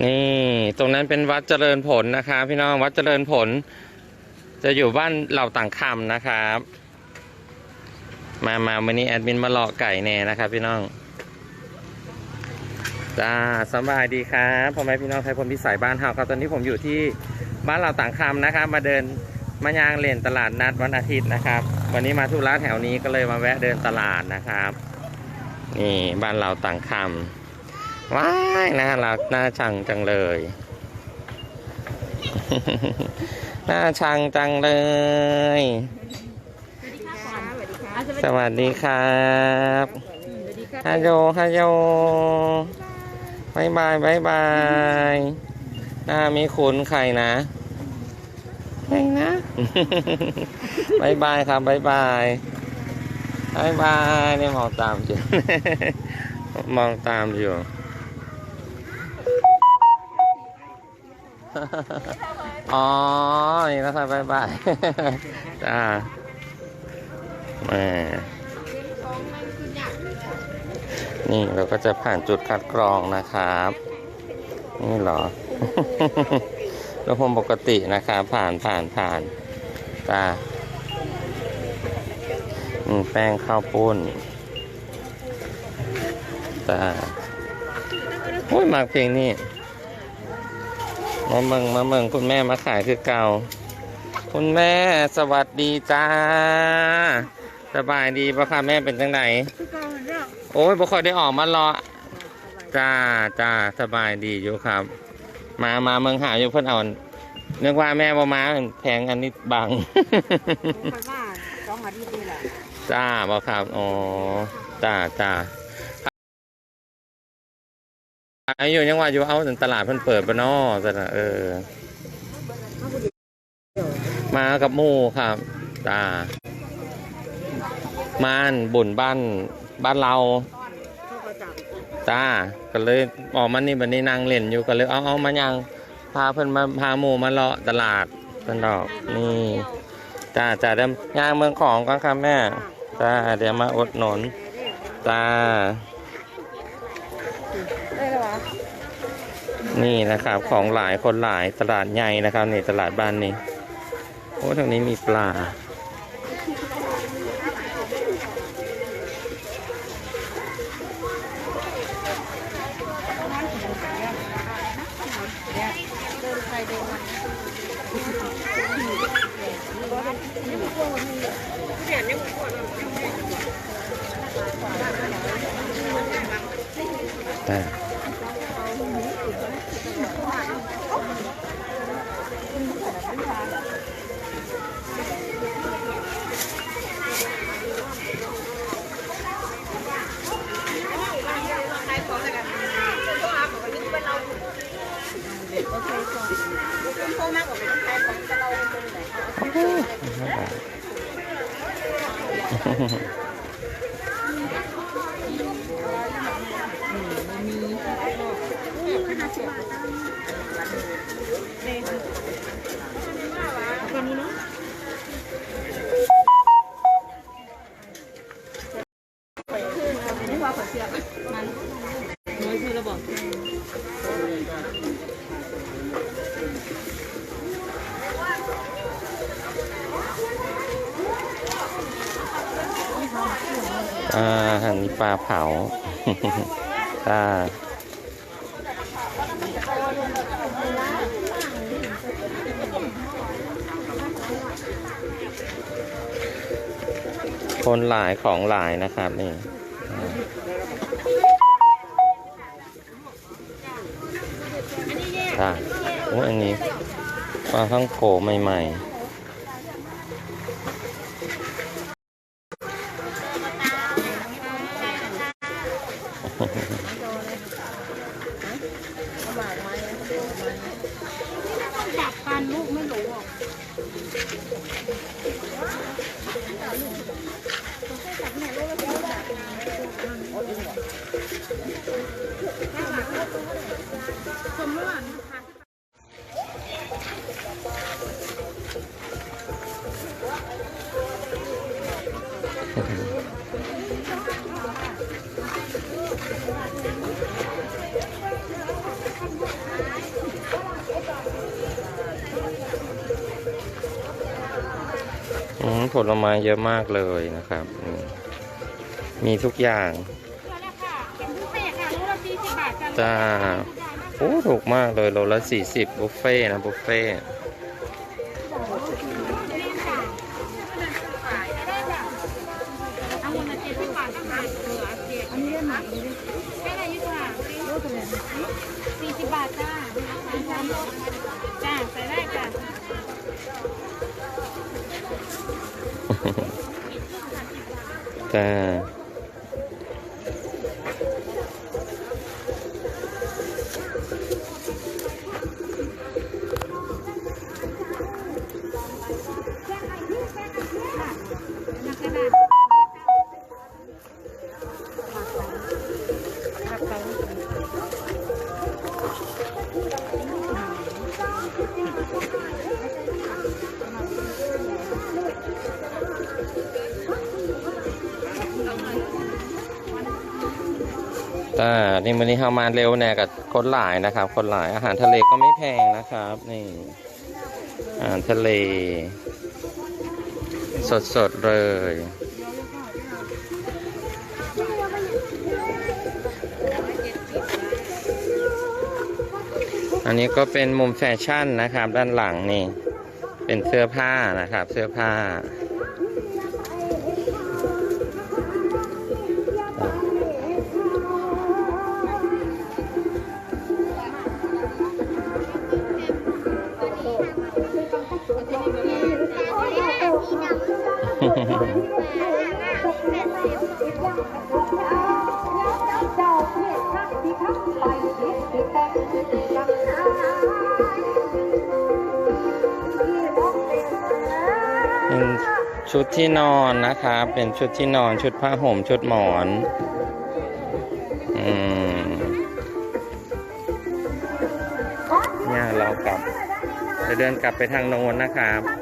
นี่ตรงนั้นเป็นวัดเจริญผลนะคะ พี่น้องวัดเจริญผล จะอยู่บ้านเหล่าต่างคำนะครับ มามาวันนี้แอดมินมาเลาะไก่แน่นะครับ พี่น้องจ้าสบายดีครับพ่อแม่พี่น้องไทยพลพิสัยบ้านเฮาครับตอนนี้ผมอยู่ที่บ้านเหล่าต่างคำนะครับ มาเดินมายางเลนตลาดนัดวันอาทิตย์นะครับ วันนี้มาทุร้าแถวนี้ก็เลยมาแวะเดินตลาดนะครับ นี่บ้านเราต่างคำ ว้ายน่ารักน่าชังจังเลย น่าชังจังเลย สวัสดีครับฮัลโหลฮัลโหลบายบายบายบายหน้ามีคุณใครนะใครนะบายบายครับบายบายบายบายนี่มองตามอยู่ มองตามอยู่ อ๋อนี่นะครับบายบายจ้าแม่นี่เราก็จะผ่านจุดคัดกรองนะครับ นี่เหรอแล้วผมปกตินะครับ ผ่านผ่านผ่านจ้าแป้งข้าวปุ้นจ้าโอ้ยมากเพลงนี่ มาเมืองมาเมืองคุณแม่มาขายคือเก่า คุณแม่สวัสดีจ้า สบายดีปะคะแม่เป็นจังไหนโอ้ยบ่ค่อยได้ออกมารอจ้าจ้าสบายดีอยู่ครับ มามาเมืองหาอยู่เพิ่นเอานึกว่าแม่บ่มาแพงอันนี้บังคอยว่าสองอาทิตย์นี่แหละจ้าบ่ครับอ๋อจ้าจ้า อายุยังว่าอยู่เอาถึงตลาดเพิ่นเปิดปะนาะจ้ะเออ มากับหมู่ครับจ้ามานบุญบ้านบ้านเราเขาก็จับจ้าก็เลยออกมานี่บันนี้นั่งเล่นอยู่ก็เลยเอาเอามายังพาเพิ่นมาพาหมู่มาเลาะตลาดเพิ่นดอกนี่จ้าจ้าเดี๋ยวย่างเมืองของก่อนครับแม่จ้าเดี๋ยวมาอดหนนจ้า นี่นะครับ ของหลายคนหลายตลาดใหญ่นะครับนี่ตลาดบ้านนี้โอ้ทางนี้มีปลาเดิ mm-hmm อ่าหันนี้ปลาเผาจ้าคนหลายของหลายนะครับนี่อ่าจ้าโอ้อันนี้ปลาข้างโกใหม่ ๆ ผลไม้เยอะมากเลยนะครับ มีทุกอย่างตัวละค่ะเป็นบุฟเฟ่ต์ค่ะรู้ละสี่สิบบาทกันจ้าโอ้ถูกมากเลยโลละสี่สิบบุฟเฟ่นะบุฟเฟ่ต์เล่นค่ะได้ค่ะเอาเงินมาเจ็ดสิบบาทตั้งแจ้า นี่วันนี้เข้ามาเร็วแน่กับคนหลายนะครับ คนหลายอาหารทะเลก็ไม่แพงนะครับ นี่ อาหารทะเล สดๆเลย อันนี้ก็เป็นมุมแฟชั่นนะครับ ด้านหลังนี่ เป็นเสื้อผ้านะครับ เสื้อผ้า เป็นชุดที่นอนนะครับเป็นชุดที่นอนชุดผ้าห่มชุดหมอนอืมเนี่ยเรากลับจะเดินกลับไปทางโน้นนะครับ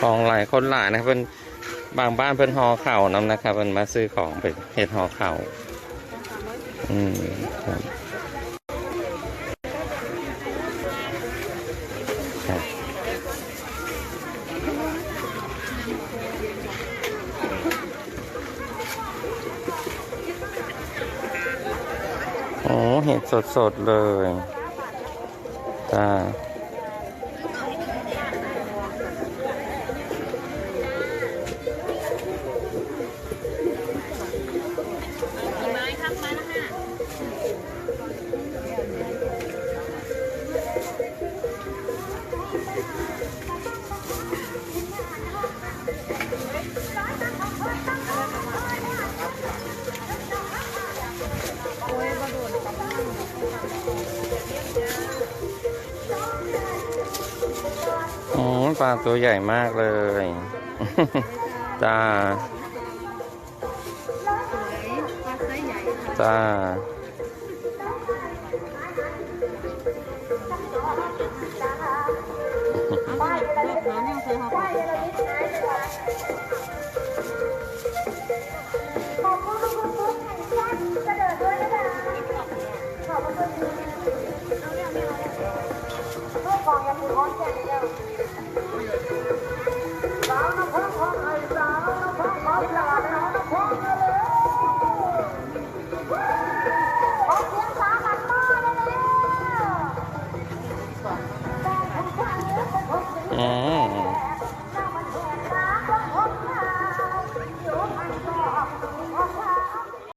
ของหลายคนหลายนะครับเป็นบางบ้านเพิ่นหอเข่านํนะครับเพิ่นมาซื้อของเป็นเห็ดหอเข่าอืมครับโอ้เห็ดสดๆเลยจ้า ปลาตัวใหญ่มากเลย จ้าสวยปลาไซส์ใหญ่ค่ะจ้าเอ